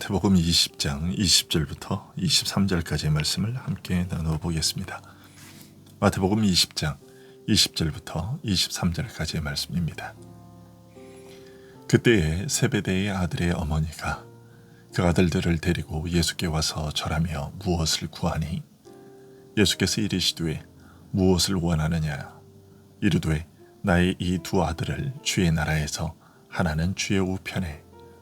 마태복음 20장 20절부터 23절까지의 말씀을 함께 나누어 보겠습니다. 마태복음 20장 20절부터 23절까지의 말씀입니다. 그때에 세베대의 아들의 어머니가 그 아들들을 데리고 예수께 와서 절하며 무엇을 구하니 예수께서 이르시되 무엇을 원하느냐 이르되 나의 이 두 아들을 주의 나라에서 하나는 주의 우편에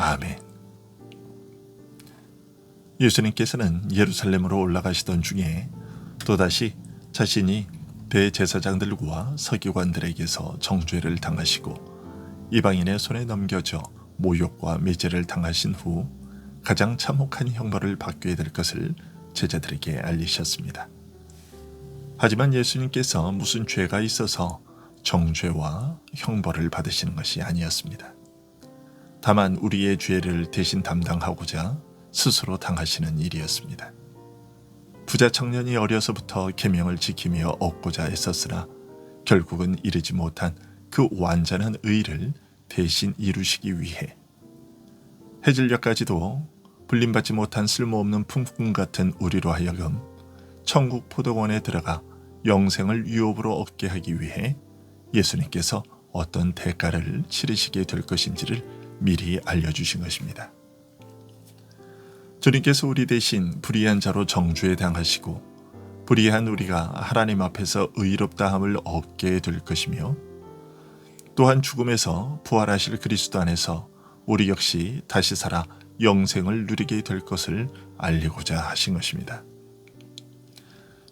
아멘. 예수님께서는 예루살렘으로 올라가시던 중에 또다시 자신이 대제사장들과 서기관들에게서 정죄를 당하시고 이방인의 손에 넘겨져 모욕과 매제를 당하신 후 가장 참혹한 형벌을 받게 될 것을 제자들에게 알리셨습니다. 하지만 예수님께서 무슨 죄가 있어서 정죄와 형벌을 받으시는 것이 아니었습니다. 다만 우리의 죄를 대신 담당하고자 스스로 당하시는 일이었습니다. 부자 청년이 어려서부터 계명을 지키며 얻고자 했었으나 결국은 이르지 못한 그 완전한 의를 대신 이루시기 위해 해질녘까지도 불림받지 못한 쓸모없는 품꾼 같은 우리로 하여금 천국 포도원에 들어가 영생을 유업으로 얻게 하기 위해 예수님께서 어떤 대가를 치르시게 될 것인지를 미리 알려주신 것입니다. 주님께서 우리 대신 불의한 자로 정죄에 당하시고 불의한 우리가 하나님 앞에서 의롭다함을 얻게 될 것이며 또한 죽음에서 부활하실 그리스도 안에서 우리 역시 다시 살아 영생을 누리게 될 것을 알리고자 하신 것입니다.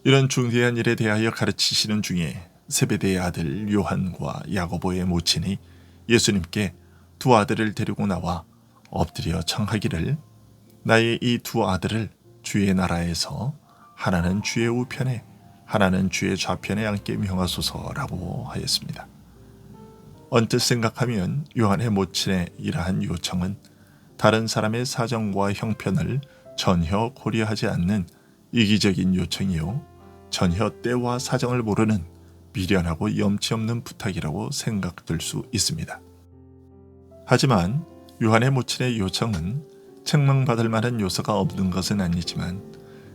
이런 중대한 일에 대하여 가르치시는 중에 세베대의 아들 요한과 야고보의 모친이 예수님께 두 아들을 데리고 나와 엎드려 청하기를 나의 이 두 아들을 주의 나라에서 하나는 주의 우편에 하나는 주의 좌편에 앉게 명하소서라고 하였습니다. 언뜻 생각하면 요한의 모친의 이러한 요청은 다른 사람의 사정과 형편을 전혀 고려하지 않는 이기적인 요청이요. 전혀 때와 사정을 모르는 미련하고 염치 없는 부탁이라고 생각될 수 있습니다. 하지만 요한의 모친의 요청은 책망받을 만한 요소가 없는 것은 아니지만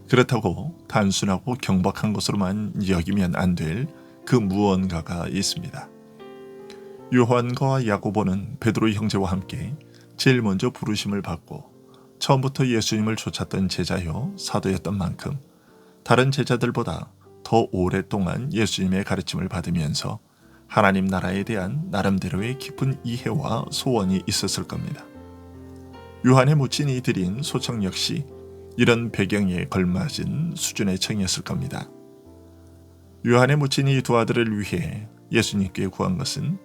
그렇다고 단순하고 경박한 것으로만 여기면 안 될 그 무언가가 있습니다. 요한과 야고보는 베드로 형제와 함께 제일 먼저 부르심을 받고 처음부터 예수님을 쫓았던 제자요 사도였던 만큼 다른 제자들보다 더 오랫동안 예수님의 가르침을 받으면서 하나님 나라에 대한 나름대로의 깊은 이해와 소원이 있었을 겁니다. 요한의 모친이 드린 소청 역시 이런 배경에 걸맞은 수준의 청이었을 겁니다. 요한의 모친이 두 아들을 위해 예수님께 구한 것은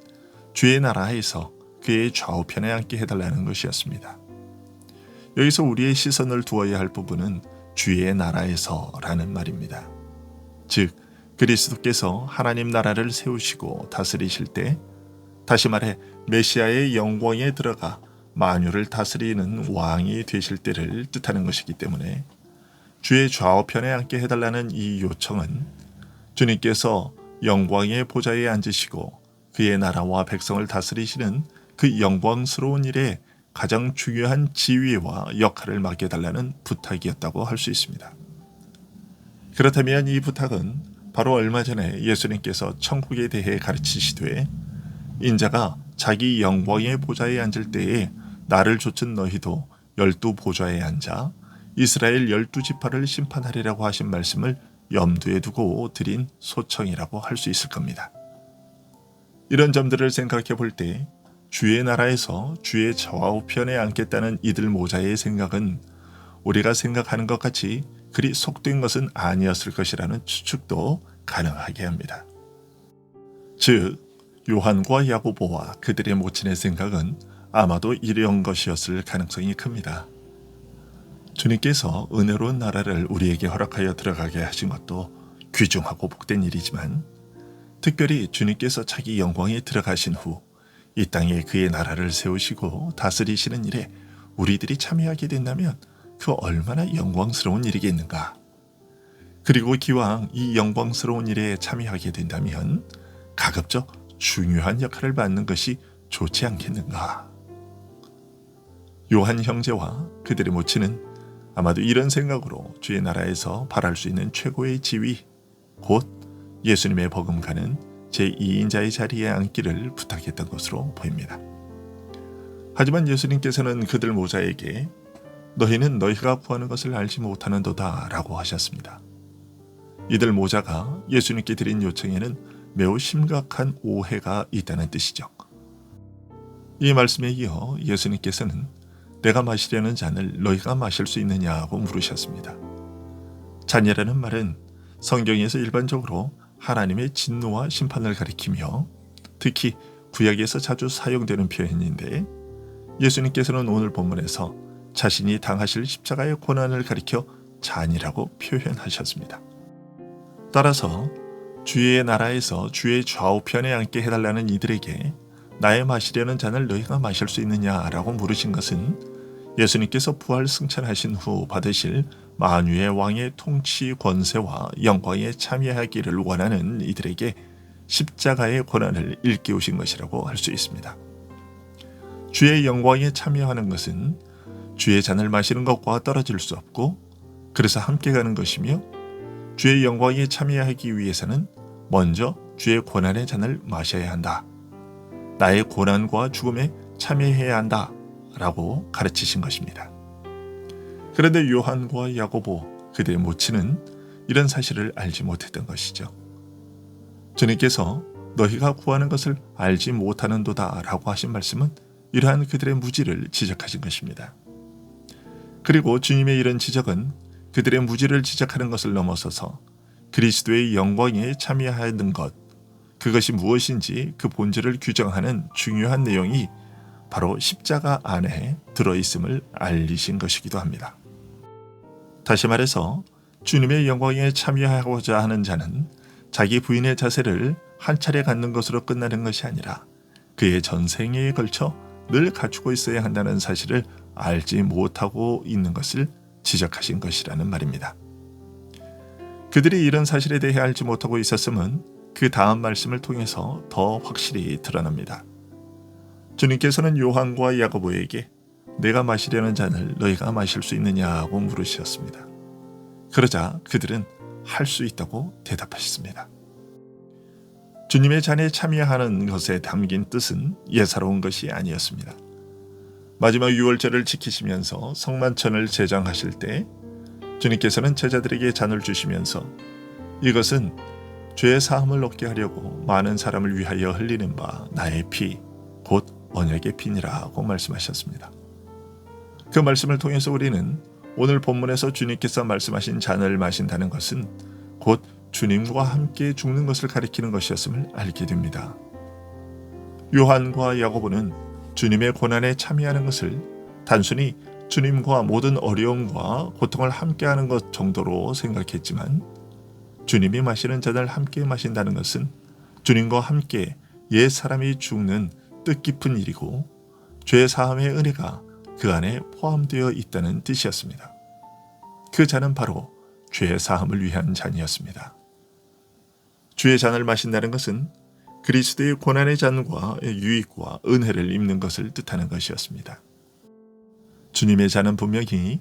주의 나라에서 그의 좌우편에 앉게 해달라는 것이었습니다. 여기서 우리의 시선을 두어야 할 부분은 주의 나라에서라는 말입니다. 즉, 그리스도께서 하나님 나라를 세우시고 다스리실 때 다시 말해 메시아의 영광에 들어가 만유를 다스리는 왕이 되실 때를 뜻하는 것이기 때문에 주의 좌우편에 앉게 해달라는 이 요청은 주님께서 영광의 보좌에 앉으시고 그의 나라와 백성을 다스리시는 그 영광스러운 일에 가장 중요한 지위와 역할을 맡겨달라는 부탁이었다고 할 수 있습니다. 그렇다면 이 부탁은 바로 얼마 전에 예수님께서 천국에 대해 가르치시되 인자가 자기 영광의 보좌에 앉을 때에 나를 좇은 너희도 열두 보좌에 앉아 이스라엘 열두 지파를 심판하리라고 하신 말씀을 염두에 두고 드린 소청이라고 할 수 있을 겁니다. 이런 점들을 생각해 볼 때 주의 나라에서 주의 좌우편에 앉겠다는 이들 모자의 생각은 우리가 생각하는 것 같이 그리 속된 것은 아니었을 것이라는 추측도 가능하게 합니다. 즉, 요한과 야고보와 그들의 모친의 생각은 아마도 이런 것이었을 가능성이 큽니다. 주님께서 은혜로운 나라를 우리에게 허락하여 들어가게 하신 것도 귀중하고 복된 일이지만 특별히 주님께서 자기 영광에 들어가신 후 이 땅에 그의 나라를 세우시고 다스리시는 일에 우리들이 참여하게 된다면 그 얼마나 영광스러운 일이겠는가. 그리고 기왕 이 영광스러운 일에 참여하게 된다면 가급적 중요한 역할을 맡는 것이 좋지 않겠는가. 요한 형제와 그들의 모친은 아마도 이런 생각으로 주의 나라에서 바랄 수 있는 최고의 지위, 곧 예수님의 버금가는 제2인자의 자리에 앉기를 부탁했던 것으로 보입니다. 하지만 예수님께서는 그들 모자에게 너희는 너희가 구하는 것을 알지 못하는도다 라고 하셨습니다. 이들 모자가 예수님께 드린 요청에는 매우 심각한 오해가 있다는 뜻이죠. 이 말씀에 이어 예수님께서는 내가 마시려는 잔을 너희가 마실 수 있느냐고 물으셨습니다. 잔이라는 말은 성경에서 일반적으로 하나님의 진노와 심판을 가리키며 특히 구약에서 자주 사용되는 표현인데 예수님께서는 오늘 본문에서 자신이 당하실 십자가의 고난을 가리켜 잔이라고 표현하셨습니다. 따라서 주의 나라에서 주의 좌우편에 앉게 해달라는 이들에게 나의 마시려는 잔을 너희가 마실 수 있느냐라고 물으신 것은 예수님께서 부활 승천하신 후 받으실 만유의 왕의 통치 권세와 영광에 참여하기를 원하는 이들에게 십자가의 고난을 일깨우신 것이라고 할 수 있습니다. 주의 영광에 참여하는 것은 주의 잔을 마시는 것과 떨어질 수 없고 그래서 함께 가는 것이며 주의 영광에 참여하기 위해서는 먼저 주의 고난의 잔을 마셔야 한다. 나의 고난과 죽음에 참여해야 한다. 라고 가르치신 것입니다. 그런데 요한과 야고보 그들의 모친은 이런 사실을 알지 못했던 것이죠. 주님께서 너희가 구하는 것을 알지 못하는도다 라고 하신 말씀은 이러한 그들의 무지를 지적하신 것입니다. 그리고 주님의 이런 지적은 그들의 무지를 지적하는 것을 넘어서서 그리스도의 영광에 참여하는 것, 그것이 무엇인지 그 본질을 규정하는 중요한 내용이 바로 십자가 안에 들어있음을 알리신 것이기도 합니다. 다시 말해서 주님의 영광에 참여하고자 하는 자는 자기 부인의 자세를 한 차례 갖는 것으로 끝나는 것이 아니라 그의 전생에 걸쳐 늘 갖추고 있어야 한다는 사실을 알지 못하고 있는 것을 지적하신 것이라는 말입니다. 그들이 이런 사실에 대해 알지 못하고 있었음은 그 다음 말씀을 통해서 더 확실히 드러납니다. 주님께서는 요한과 야고보에게 내가 마시려는 잔을 너희가 마실 수 있느냐고 물으셨습니다. 그러자 그들은 할 수 있다고 대답하셨습니다. 주님의 잔에 참여하는 것에 담긴 뜻은 예사로운 것이 아니었습니다. 마지막 유월절을 지키시면서 성만천을 제정하실 때 주님께서는 제자들에게 잔을 주시면서 이것은 죄의 사함을 얻게 하려고 많은 사람을 위하여 흘리는 바 나의 피, 곧 언약의 핀이라고 말씀하셨습니다. 그 말씀을 통해서 우리는 오늘 본문에서 주님께서 말씀하신 잔을 마신다는 것은 곧 주님과 함께 죽는 것을 가리키는 것이었음을 알게 됩니다. 요한과 야고보는 주님의 고난에 참여하는 것을 단순히 주님과 모든 어려움과 고통을 함께하는 것 정도로 생각했지만 주님이 마시는 잔을 함께 마신다는 것은 주님과 함께 옛 사람이 죽는 뜻깊은 일이고 죄 사함의 은혜가 그 안에 포함되어 있다는 뜻이었습니다. 그 잔은 바로 죄 사함을 위한 잔이었습니다. 주의 잔을 마신다는 것은 그리스도의 고난의 잔과 유익과 은혜를 입는 것을 뜻하는 것이었습니다. 주님의 잔은 분명히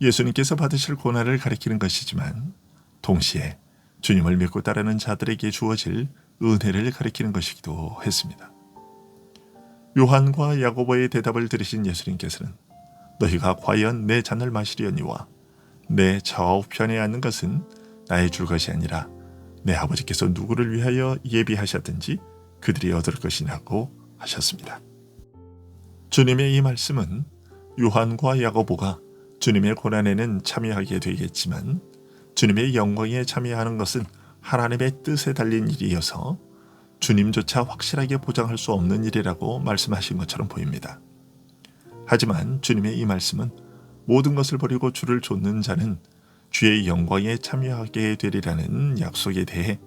예수님께서 받으실 고난을 가리키는 것이지만 동시에 주님을 믿고 따르는 자들에게 주어질 은혜를 가리키는 것이기도 했습니다. 요한과 야고보의 대답을 들으신 예수님께서는 너희가 과연 내 잔을 마시려니와 내 좌우편에 앉는 것은 나의 줄 것이 아니라 내 아버지께서 누구를 위하여 예비하셨든지 그들이 얻을 것이냐고 하셨습니다. 주님의 이 말씀은 요한과 야고보가 주님의 고난에는 참여하게 되겠지만 주님의 영광에 참여하는 것은 하나님의 뜻에 달린 일이어서 주님조차 확실하게 보장할 수 없는 일이라고 말씀하신 것처럼 보입니다. 하지만 주님의 이 말씀은 모든 것을 버리고 주를 좇는 자는 주의 영광에 참여하게 되리라는 약속에 대해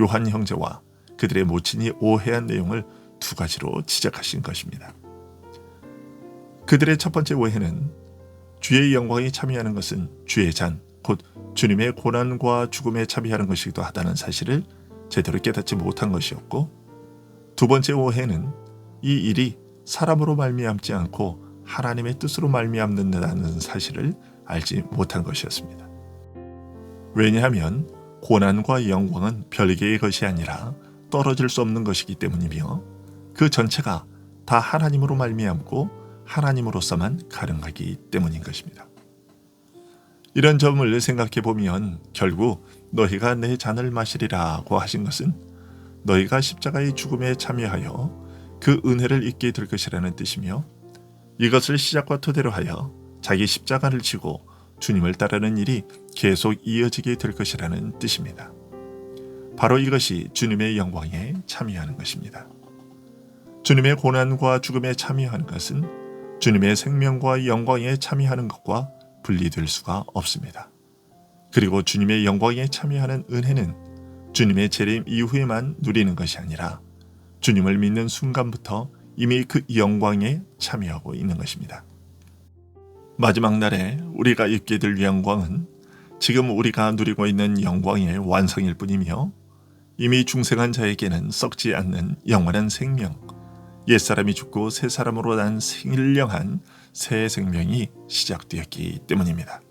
요한 형제와 그들의 모친이 오해한 내용을 두 가지로 지적하신 것입니다. 그들의 첫 번째 오해는 주의 영광에 참여하는 것은 주의 잔, 곧 주님의 고난과 죽음에 참여하는 것이기도 하다는 사실을 제대로 깨닫지 못한 것이었고 두 번째 오해는 이 일이 사람으로 말미암지 않고 하나님의 뜻으로 말미암는다는 사실을 알지 못한 것이었습니다. 왜냐하면 고난과 영광은 별개의 것이 아니라 떨어질 수 없는 것이기 때문이며 그 전체가 다 하나님으로 말미암고 하나님으로서만 가능하기 때문인 것입니다. 이런 점을 생각해 보면 결국 너희가 내 잔을 마시리라고 하신 것은 너희가 십자가의 죽음에 참여하여 그 은혜를 잊게 될 것이라는 뜻이며 이것을 시작과 토대로 하여 자기 십자가를 지고 주님을 따르는 일이 계속 이어지게 될 것이라는 뜻입니다. 바로 이것이 주님의 영광에 참여하는 것입니다. 주님의 고난과 죽음에 참여하는 것은 주님의 생명과 영광에 참여하는 것과 분리될 수가 없습니다. 그리고 주님의 영광에 참여하는 은혜는 주님의 재림 이후에만 누리는 것이 아니라 주님을 믿는 순간부터 이미 그 영광에 참여하고 있는 것입니다. 마지막 날에 우리가 입게 될 영광은 지금 우리가 누리고 있는 영광의 완성일 뿐이며 이미 중생한 자에게는 썩지 않는 영원한 생명, 옛사람이 죽고 새 사람으로 난 생일령한 새 생명이 시작되었기 때문입니다.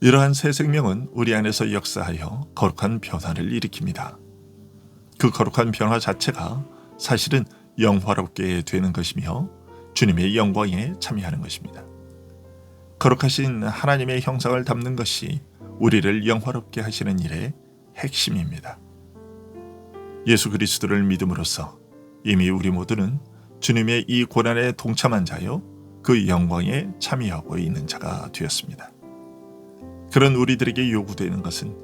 이러한 새 생명은 우리 안에서 역사하여 거룩한 변화를 일으킵니다. 그 거룩한 변화 자체가 사실은 영화롭게 되는 것이며 주님의 영광에 참여하는 것입니다. 거룩하신 하나님의 형상을 담는 것이 우리를 영화롭게 하시는 일의 핵심입니다. 예수 그리스도를 믿음으로써 이미 우리 모두는 주님의 이 고난에 동참한 자요, 그 영광에 참여하고 있는 자가 되었습니다. 그런 우리들에게 요구되는 것은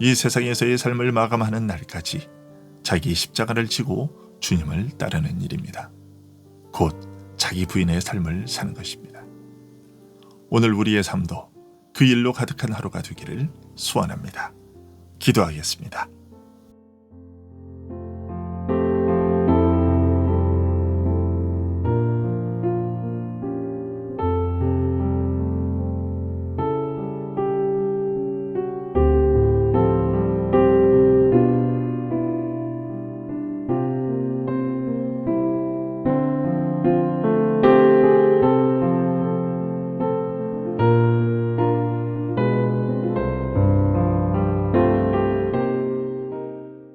이 세상에서의 삶을 마감하는 날까지 자기 십자가를 지고 주님을 따르는 일입니다. 곧 자기 부인의 삶을 사는 것입니다. 오늘 우리의 삶도 그 일로 가득한 하루가 되기를 소원합니다. 기도하겠습니다.